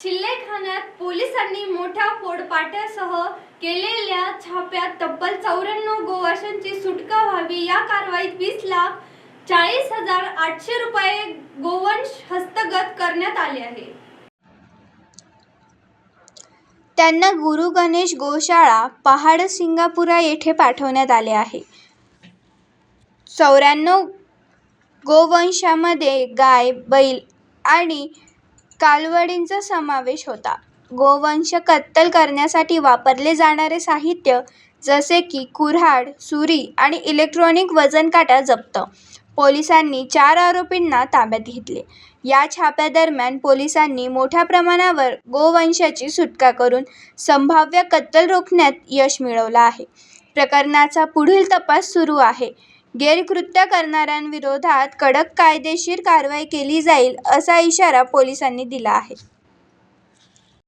चिल्लेखान्यात पोलिसांनी मोठ्या फोडपाट्यासह केलेल्या छाप्यात तब्बल चौऱ्याण्णव गोवंशांची सुटका व्हावी या कारवाईत वीस लाख चाळीस हजार आठशे रुपये गोवंश हस्तगत करण्यात आले आहे. त्यांना गुरु गणेश गोशाळा पहाड सिंगापुरा येथे पाठवण्यात आले आहे. चौऱ्याण्णव गोवंशामध्ये गाय बैल आणि कालवडींचा समावेश होता. गोवंश कत्तल करण्यासाठी वापरले जाणारे साहित्य जसे की कुऱ्हाड सुरी आणि इलेक्ट्रॉनिक वजनकाटा जप्त. पोलिसांनी चार आरोपींना ताब्यात घेतले. या छाप्यादरम्यान पोलिसांनी मोठ्या प्रमाणावर गोवंशाची सुटका करून संभाव्य कत्तल रोखण्यात यश मिळवलं आहे. प्रकरणाचा पुढील तपास सुरू आहे. गैरकृत्य करणाऱ्यांविरोधात कडक कायदेशीर कारवाई केली जाईल असा इशारा पोलिसांनी दिला आहे.